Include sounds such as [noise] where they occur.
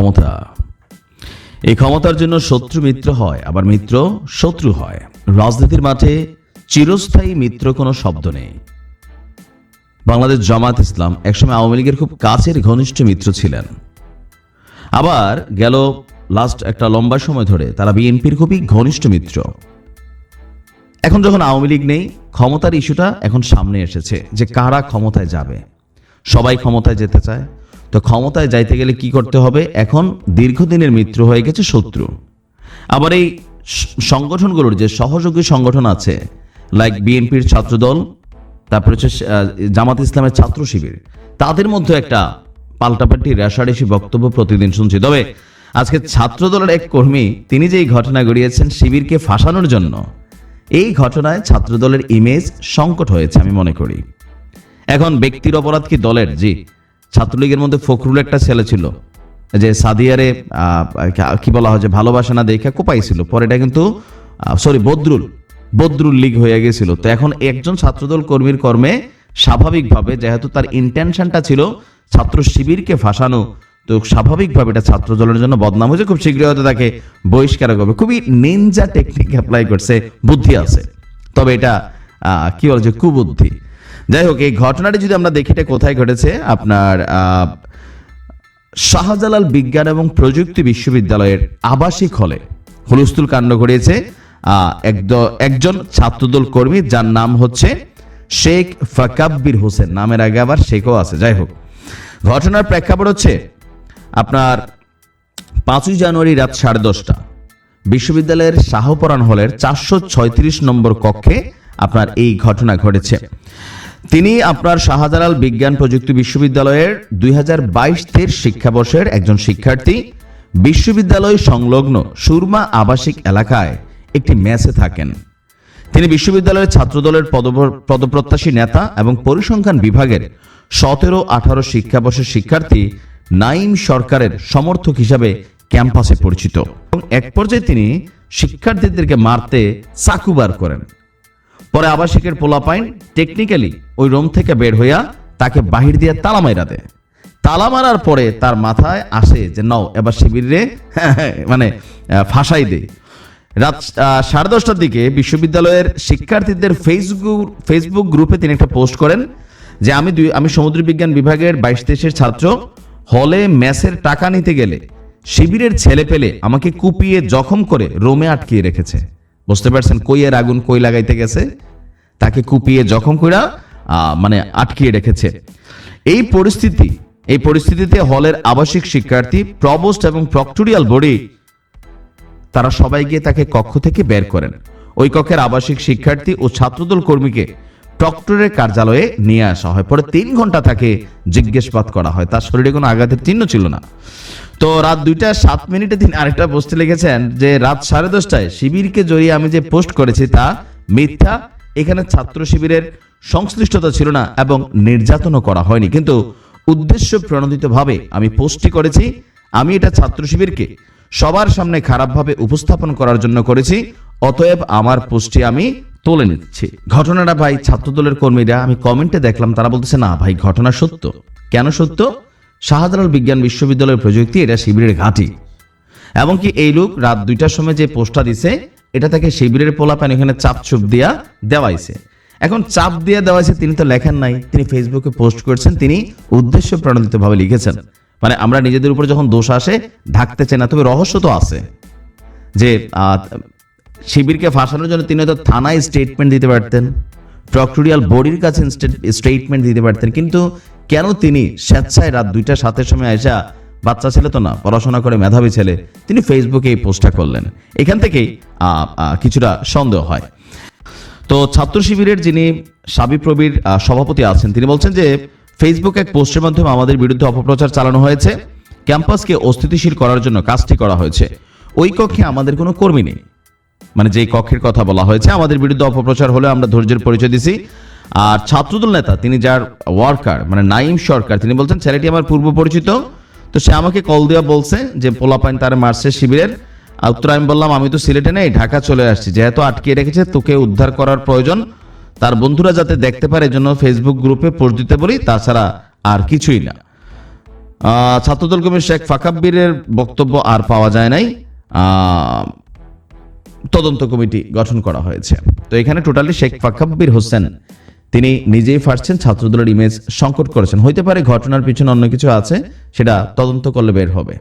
ক্ষমতা। এই ক্ষমতার জন্য শত্রু মিত্র হয়, আবার মিত্র শত্রু হয়। রাজনীতির মাঠে চিরস্থায়ী মিত্র কোনো শব্দ নেই। বাংলাদেশ জামাত ইসলাম একসময় আওয়ামী লীগের খুব কাছের ঘনিষ্ঠ মিত্র ছিলেন। আবার গেল লাস্ট একটা লম্বা সময় ধরে তারা বিএনপির খুবই ঘনিষ্ঠ মিত্র। এখন যখন আওয়ামী লীগ নেই, ক্ষমতার ইস্যুটা এখন সামনে এসেছে যে কারা ক্ষমতায় যাবে। সবাই ক্ষমতায় যেতে চায় তো ক্ষমতায় যাইতে গেলে কি করতে হবে? এখন দীর্ঘদিনের মিত্র হয়ে গেছে শত্রু। আবার এই সংগঠনগুলোর যে সহযোগী সংগঠন আছে লাইক বিএনপির ছাত্রদল, তারপরে হচ্ছে জামাত ইসলামের ছাত্র শিবির, তাদের মধ্যে একটা পাল্টাপাল্টি রেশারেশি বক্তব্য প্রতিদিন শুনছি। তবে আজকে ছাত্রদলের এক কর্মী, তিনি যে এই ঘটনা গড়িয়েছেন শিবিরকে ফাঁসানোর জন্য, এই ঘটনায় ছাত্রদলের ইমেজ সংকট হয়েছে আমি মনে করি। এখন ব্যক্তির অপরাধ কি দলের? জি। ছাত্রলীগের মধ্যে ফখরুল একটা ছেলে ছিল, যে সাদিয়ারে কি বলা হয় যে ভালোবাসা না দেখে কোপাইছিল পরে এটা কিন্তু সরি বদরুল বদরুল লীগ হয়ে গেছিল। তো এখন একজন ছাত্রদল কর্মীর কর্মে স্বাভাবিকভাবে যেহেতু তার ইন্টেনশনটা ছিল ছাত্র শিবিরকে ফাঁসানো, তো স্বাভাবিকভাবে এটা ছাত্র দলের জন্য বদনাম হয়েছে। খুব শীঘ্রই হয়তো তাকে বহিষ্কার করবে। খুবই নিনজা টেকনিক অ্যাপ্লাই করছে, বুদ্ধি আছে। তবে এটা কি বলে যে কুবুদ্ধি। যাই হোক, এই ঘটনাটি যদি আমরা দেখি এটা কোথায় ঘটেছে, আপনার শাহজালাল বিজ্ঞান এবং প্রযুক্তি বিশ্ববিদ্যালয়ের আবাসিক হলে হুলস্থুল কাণ্ড ঘটিয়েছে একজন ছাত্রদল কর্মী যার নাম হচ্ছে শেখ ফাকাব্বির হোসেন, নামের আগে আবার শেখও আছে, যাই হোক। ঘটনার প্রেক্ষাপট হচ্ছে, আপনার পাঁচই জানুয়ারি রাত সাড়ে দশটা, বিশ্ববিদ্যালয়ের শাহপরাণ হলের চারশো ছয়ত্রিশ নম্বর কক্ষে আপনার এই ঘটনা ঘটেছে। তিনি আপনার শাহজালাল বিজ্ঞান প্রযুক্তি বিশ্ববিদ্যালয়ের দুই হাজার বাইশ তেইশ শিক্ষাবর্ষের একজন শিক্ষার্থী। বিশ্ববিদ্যালয় সংলগ্ন সুরমা আবাসিক এলাকায় একটি ম্যাচে থাকেন। তিনি বিশ্ববিদ্যালয়ের ছাত্রদলের পদপ্রত্যাশী নেতা এবং পরিসংখ্যান বিভাগের সতেরো আঠারো শিক্ষাবর্ষের শিক্ষার্থী নাইম সরকারের সমর্থক হিসাবে ক্যাম্পাসে পরিচিত। এবং এক পর্যায়ে তিনি শিক্ষার্থীদেরকে মারতে চাকুবার করেন। পরে আবাসিকের পোলাপাইন টেকনিক্যালি ওই রুম থেকে বের হইয়া তাকে বাহির দিয়ে তালা মাইরা দেয়। তালা মারার পরে তার মাথায় আসে যে, নাও, এবার শিবিরে [laughs] মানে ফাঁসাই দে। রাত সাড়ে দশটার দিকে বিশ্ববিদ্যালয়ের শিক্ষার্থীদের ফেসবুক ফেসবুক গ্রুপে তিনি একটা পোস্ট করেন যে, আমি দুই, আমি সমুদ্র বিজ্ঞান বিভাগের বাইশ তেইশের ছাত্র। হলে মেসের টাকা নিতে গেলে শিবিরের ছেলে পেলে আমাকে কুপিয়ে জখম করে রোমে আটকিয়ে রেখেছে। বুঝতে পারছেন কইয়ের আগুন কই লাগাইতে গেছে? তাকে কুপিয়ে জখম কইরা মানে আটকিয়ে রেখেছে। এই পরিস্থিতি, এই পরিস্থিতিতে হলের আবাসিক শিক্ষার্থী প্রবোস্ট এবং প্রক্টোরিয়াল বডি, তারা সবাই গিয়ে তাকে কক্ষ থেকে বের করেন। ওই কক্ষের আবাসিক শিক্ষার্থী ও ছাত্রদল কর্মীকে প্রক্টরের কার্যালয়ে নিয়ে আসা হয়। পরে তিন ঘণ্টা তাকে জিজ্ঞাসাবাদ করা হয়। তার শরীরে কোনো আঘাতের চিহ্ন ছিল না। তো রাত দুইটা সাত মিনিটে তিনি আরেকটা পোস্টে লিখেছেন যে, রাত সাড়ে দশটায় শিবিরকে জড়িয়ে আমি যে পোস্ট করেছি তা মিথ্যা। এখানে ছাত্র শিবিরের সংশ্লিষ্টতা ছিল না এবং নির্যাতনও করা হয়নি। কিন্তু উদ্দেশ্য প্রণোদিতভাবে আমি পোস্টটি করেছি। আমি এটা ছাত্র শিবিরকে সবার সামনে খারাপভাবে উপস্থাপন করার জন্য করেছি। অতএব আমার পোস্টটি আমি তুলে নিচ্ছে। ঘটনাটা ভাই ছাত্রদলের কর্মীরা, আমি কমেন্টে দেখলাম, তারা বলতেছে, না ভাই, ঘটনা সত্য। কেন সত্য? শাহজালাল বিজ্ঞান বিশ্ববিদ্যালয়ের প্রযুক্তি, এটা শিবিরের ঘাঁটি। এমনকি এই লোক রাত দুইটার সময় যে পোস্টটা দিছে, এটা তাকে শিবিরের পোলাপান এখানে চাপ চুপ দিয়া দেওয়াইছে। এখন চাপ দিয়ে দেওয়াইছে, তিনি তো লেখেন নাই। তিনি ফেসবুকে পোস্ট করেছেন, তিনি উদ্দেশ্য প্রণোদিতভাবে লিখেছেন। মানে আমরা নিজেদের উপর যখন দোষ আসে, ঢাকতে চাই না, তবে রহস্য তো আছে। যে শিবিরকে ফাঁসানোর জন্য তিনি হয়তো থানায় স্টেটমেন্ট দিতে পারতেন প্রক্টোরিয়াল বডির কাছে স্টেটমেন্ট দিতে পারতেন, কিন্তু কেন তিনি স্বেচ্ছায় রাত দুইটা সাতের সময় আসা বাচ্চা ছেলে তো না, পড়াশোনা করে মেধাবী ছেলে, তিনি ফেসবুকে এই পোস্টটা করলেন। এখান থেকেই কিছুটা সন্দেহ হয়। তো ছাত্র শিবিরের যিনি সাবিপ্রবির সভাপতি আছেন, তিনি বলছেন যে ফেসবুক এক পোস্টের মাধ্যমে আমাদের বিরুদ্ধে অপপ্রচার চালানো হয়েছে, ক্যাম্পাসকে অস্থিতিশীল করার জন্য কাজটি করা হয়েছে। ওই কক্ষে আমাদের কোনো কর্মী নেই? মানে যেই কক্ষের কথা বলা হয়েছে, আমাদের বিরুদ্ধে অপপ্রচার হলে আমরা ধৈর্যের পরিচয় দিছি। আর ছাত্রদল নেতা, তিনি যার ওয়ার্কার মানে নাইম সরকার, তিনি বলছেন, ছেলেটি আমার পূর্ব পরিচিত। তো সে আমাকে কল দেওয়া বলছে যে, পোলাপাইন তার মার্চে শিবিরের। উত্তর আমি বললাম, আমি তো সিলেটে নেই, ঢাকা চলে আসছি। যেহেতু আটকে রেখেছে, তোকে উদ্ধার করার প্রয়োজন। তার বন্ধুরা যাতে দেখতে পারে, এজন্য ফেসবুক গ্রুপে পোস্ট দিতে বলি, তাছাড়া আর কিছুই না। ছাত্রদল কর্মী শেখ ফাকাব্বিরের বক্তব্য আর পাওয়া যায় নাই। তদন্ত কমিটি গঠন করা হয়েছে। তো এখানে টোটালি শেখ ফাকাব্বির হোসেন, তিনি নিজেই ফাটছেন ছাত্রদলের ইমেজ সংকট করেছেন। হইতে পারে ঘটনার পিছনে অন্য কিছু আছে, সেটা তদন্ত করলে বের হবে।